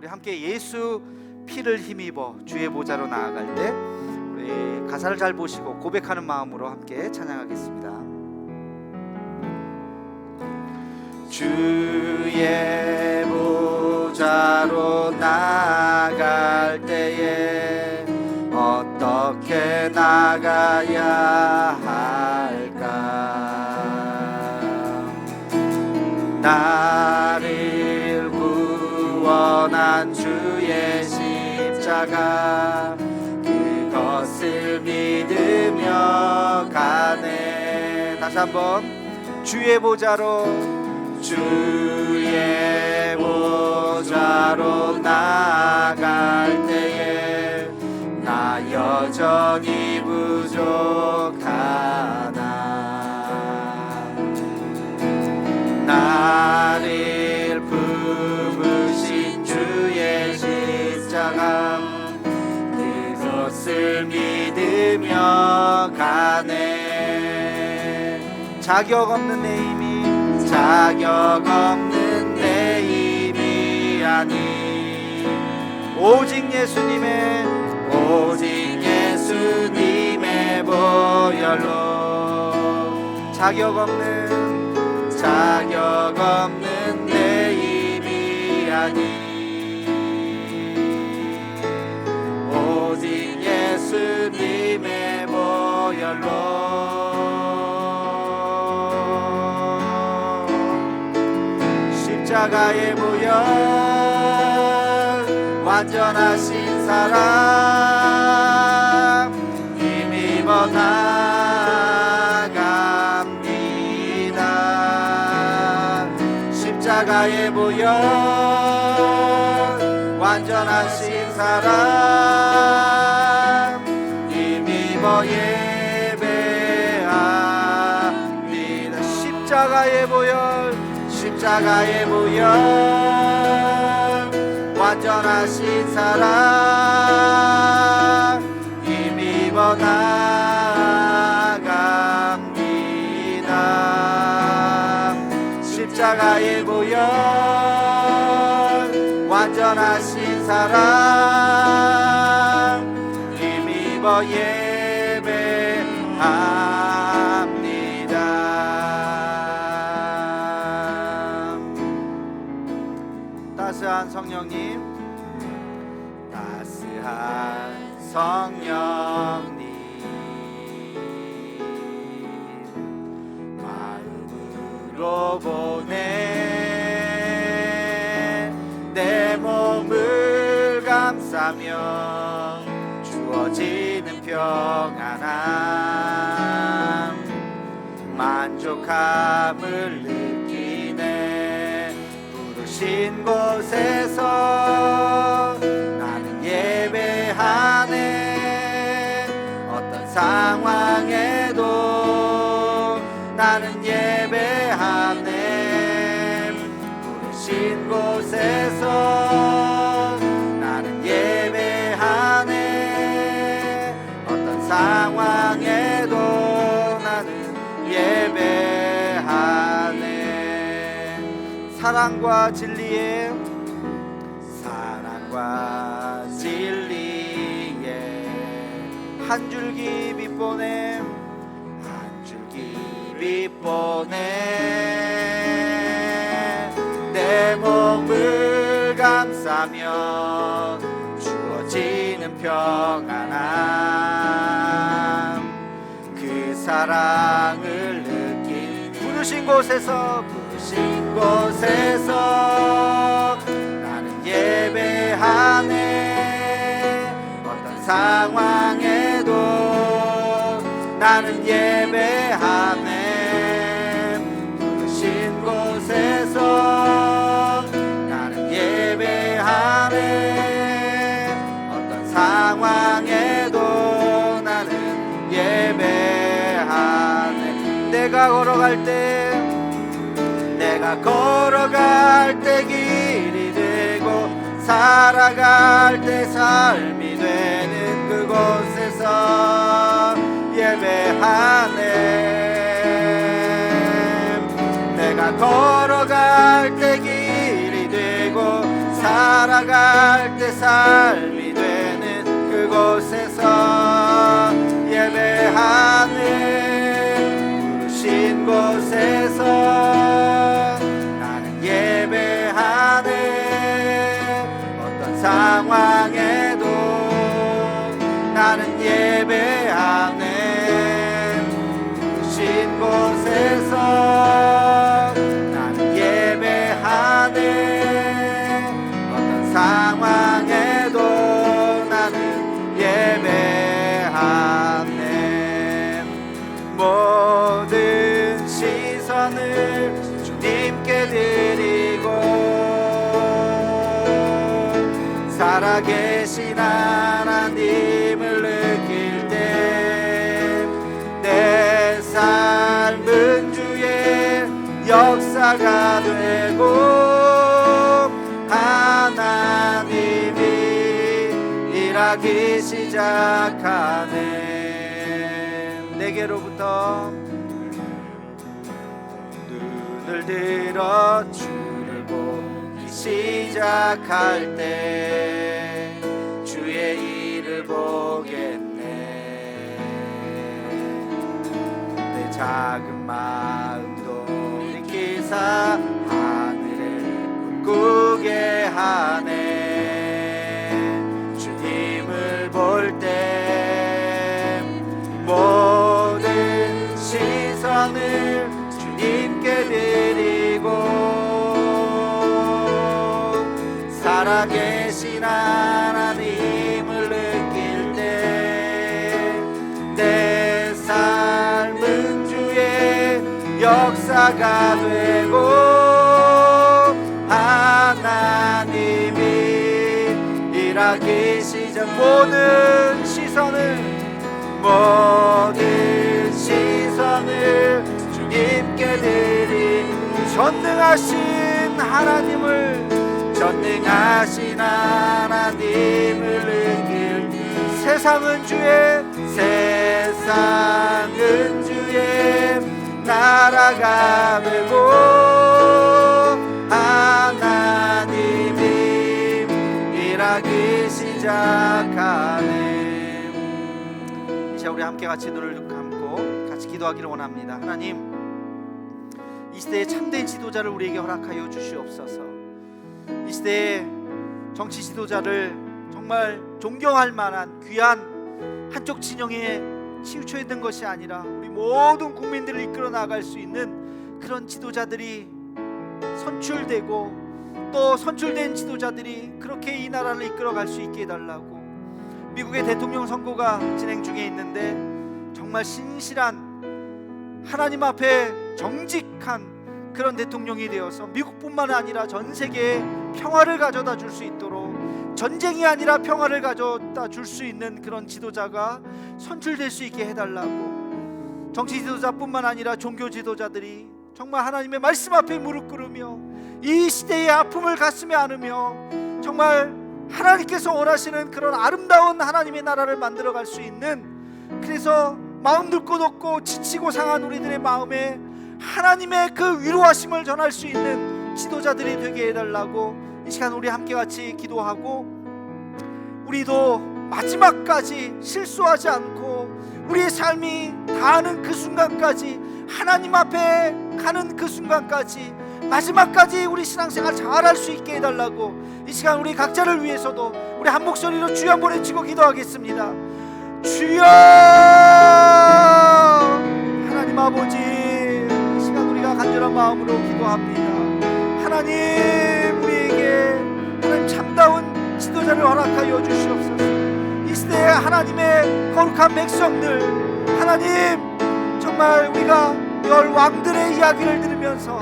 우리 함께 예수 피를 힘입어 주의 보좌로 나아갈 때 우리 가사를 잘 보시고 고백하는 마음으로 함께 찬양하겠습니다. 주의 보좌로 나갈 때에 어떻게 나가야 할까 나 십자가 그것을 믿으며 가네. 다시 한번 주의 보좌로 주의 보좌로 나갈 때에 나 여전히 부족하다. 나를 믿으며 가네. 자격 없는 내 힘이 자격 없는 내 힘이 아니. 오직 예수님의 오직 예수님의 보혈로. 자격 없는 자격 없는 내 힘이 아니 십자가의 보혈 완전하신 사랑 힘입어 나갑니다. 십자가의 보혈 완전하신 사랑 힘입어 예배합니다. 십자가의 보혈 십자가의 보혈 완전하신 사랑 힘입어 나갑니다. 십자가의 보혈 완전하신 사랑 힘입어 예배합 성령님. 마음으로 보내. 내 몸을 감싸며 주어지는 평안함. 만족함을 느끼네. 부르신 곳에서 사랑과 진리에 사랑과 진리에 한 줄기 빛보내 한 줄기 빛보내. 내 몸을 감싸며 주어지는 평안함 그 사랑을 느낀 부르신 곳에서 부르신 곳에서 나는 예배하네. 어떤 상황에도 나는 예배하네. 부르신 곳에서 나는 예배하네. 어떤 상황에도 나는 예배하네. 내가 걸어갈 때 내가 걸어갈 때 길이 되고 살아갈 때 삶이 되는 그곳에서 예배하네. 내가 걸어갈 때 길이 되고 살 살아갈 때 삶이 되는 그곳에서 예배하는 부르신 곳에서 주님께 드리고 살아계신 하나님을 느낄 때 내 삶은 주의 역사가 되고 하나님이 일하기 시작하네. 내게로부터 들어 주를 보기 시작할 때 주의 일을 보겠네. 내 작은 마음도 일으키사 하늘을 꿈꾸게 역사가 되고 하나님이 일하기 시작. 모든 시선을 모든 시선을 주님께 드리 전능하신 하나님을 전능하신 하나님을 느낄 세상은 주의 세상 가 되고 하나님이 일하기 시작하네. 이제 우리 함께 같이 눈을 감고 같이 기도하기를 원합니다. 하나님 이 시대의 참된 지도자를 우리에게 허락하여 주시옵소서. 이 시대의 정치 지도자를 정말 존경할 만한 귀한 한쪽 진영에 치우쳐 있는 것이 아니라 우리 모든 국민들을 이끌어 나갈 수 있는 그런 지도자들이 선출되고 또 선출된 지도자들이 그렇게 이 나라를 이끌어 갈 수 있게 해달라고 미국의 대통령 선거가 진행 중에 있는데 정말 신실한 하나님 앞에 정직한 그런 대통령이 되어서 미국뿐만 아니라 전 세계에 평화를 가져다 줄 수 있도록 전쟁이 아니라 평화를 가져다 줄 수 있는 그런 지도자가 선출될 수 있게 해달라고. 정치 지도자뿐만 아니라 종교 지도자들이 정말 하나님의 말씀 앞에 무릎 꿇으며 이 시대의 아픔을 가슴에 안으며 정말 하나님께서 원하시는 그런 아름다운 하나님의 나라를 만들어 갈 수 있는 그래서 마음 늙고 높고 지치고 상한 우리들의 마음에 하나님의 그 위로하심을 전할 수 있는 지도자들이 되게 해달라고 이 시간 우리 함께 같이 기도하고 우리도 마지막까지 실수하지 않고 우리의 삶이 다하는 그 순간까지 하나님 앞에 가는 그 순간까지 마지막까지 우리 신앙생활 잘할 수 있게 해달라고 이 시간 우리 각자를 위해서도 우리 한 목소리로 주여 외치고 기도하겠습니다. 주여 거룩한 백성들 하나님 정말 우리가 열 왕들의 이야기를 들으면서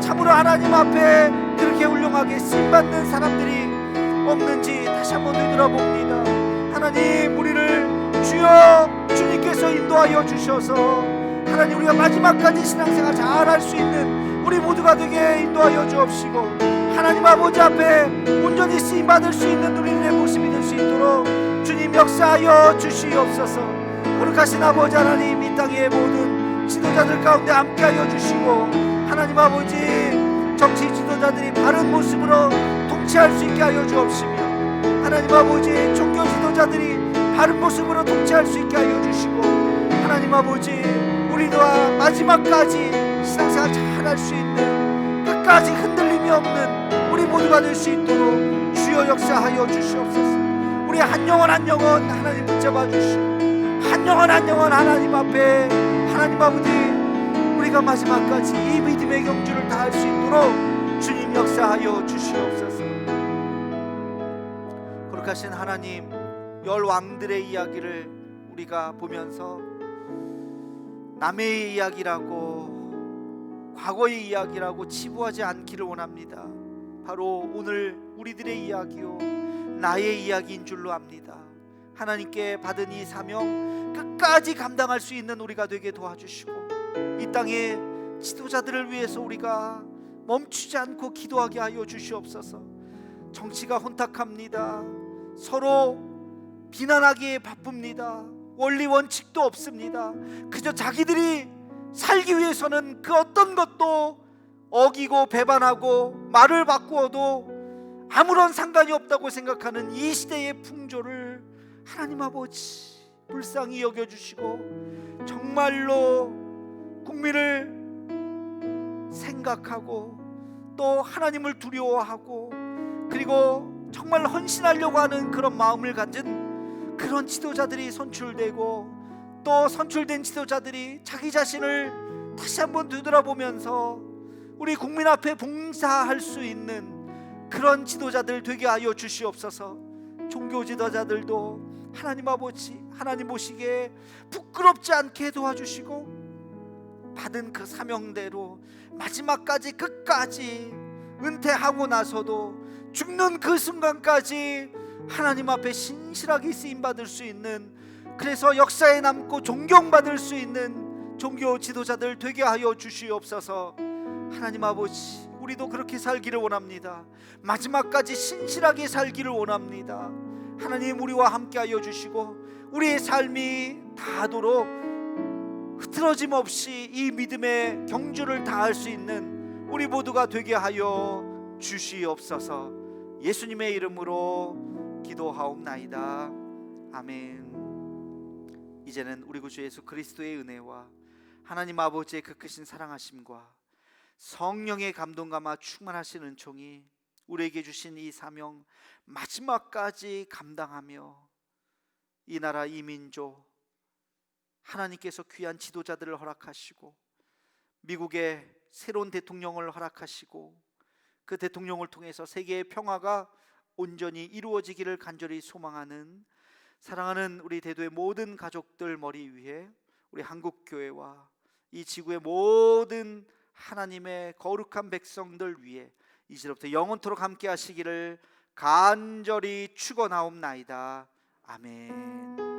참으로 하나님 앞에 그렇게 훌륭하게 쓰임받는 사람들이 없는지 다시 한번 되돌아봅니다. 하나님 우리를 주여 주님께서 인도하여 주셔서 하나님 우리가 마지막까지 신앙생활 잘 할 수 있는 우리 모두가 되게 인도하여 주옵시고 하나님 아버지 앞에 온전히 쓰임 받을 수 있는 우리들의 모습이 될 수 있도록 주님 역사하여 주시옵소서. 거룩하신 아버지 하나님 이 땅의 모든 지도자들 가운데 함께하여 주시고 하나님 아버지 정치 지도자들이 바른 모습으로 통치할 수 있게 하여 주옵시며 하나님 아버지 종교 지도자들이 바른 모습으로 통치할 수 있게 하여 주시고 하나님 아버지 우리가 마지막까지 신앙생활 잘할 수 있는 끝까지 흔들림이 없는 우리 모두가 될 수 있도록 주여 역사하여 주시옵소서 우리 한 영혼 한 영혼 하나님 붙잡아 주시고 한 영혼 한 영혼 하나님 앞에 하나님 아버지 우리가 마지막까지 이 믿음의 경주를 다할 수 있도록 주님 역사하여 주시옵소서. 거룩하신 하나님 열 왕들의 이야기를 우리가 보면서 남의 이야기라고 과거의 이야기라고 치부하지 않기를 원합니다. 바로 오늘 우리들의 이야기요 나의 이야기인 줄로 압니다 하나님께 받은 이 사명 끝까지 감당할 수 있는 우리가 되게 도와주시고 이 땅의 지도자들을 위해서 우리가 멈추지 않고 기도하게 하여 주시옵소서. 정치가 혼탁합니다. 서로 비난하기에 바쁩니다. 원리 원칙도 없습니다. 그저 자기들이 살기 위해서는 그 어떤 것도 어기고 배반하고 말을 바꾸어도 아무런 상관이 없다고 생각하는 이 시대의 풍조를 하나님 아버지 불쌍히 여겨 주시고 정말로 국민을 생각하고 또 하나님을 두려워하고 그리고 정말 헌신하려고 하는 그런 마음을 가진 그런 지도자들이 선출되고 또 선출된 지도자들이 자기 자신을 다시 한번 되돌아보면서 우리 국민 앞에 봉사할 수 있는 그런 지도자들 되게 하여 주시옵소서. 종교 지도자들도 하나님 아버지 하나님 보시기에 부끄럽지 않게 도와주시고 받은 그 사명대로 마지막까지 끝까지 은퇴하고 나서도 죽는 그 순간까지 하나님 앞에 신실하게 쓰임 받을 수 있는 그래서 역사에 남고 존경받을 수 있는 종교 지도자들 되게 하여 주시옵소서. 하나님 아버지, 우리도 그렇게 살기를 원합니다. 마지막까지 신실하게 살기를 원합니다. 하나님 우리와 함께하여 주시고 우리의 삶이 다하도록 흐트러짐 없이 이 믿음의 경주를 다할 수 있는 우리 모두가 되게 하여 주시옵소서. 예수님의 이름으로 기도하옵나이다. 아멘. 이제는 우리 구주 예수 그리스도의 은혜와 하나님 아버지의 그 크신 사랑하심과 성령의 감동감화 충만하신 은총이 우리에게 주신 이 사명 마지막까지 감당하며 이 나라 이 민족 하나님께서 귀한 지도자들을 허락하시고 미국의 새로운 대통령을 허락하시고 그 대통령을 통해서 세계의 평화가 온전히 이루어지기를 간절히 소망하는 사랑하는 우리 대도의 모든 가족들 머리 위에 우리 한국 교회와 이 지구의 모든 하나님의 거룩한 백성들 위에 이제부터 영원토록 함께 하시기를 간절히 축원하옵나이다. 아멘.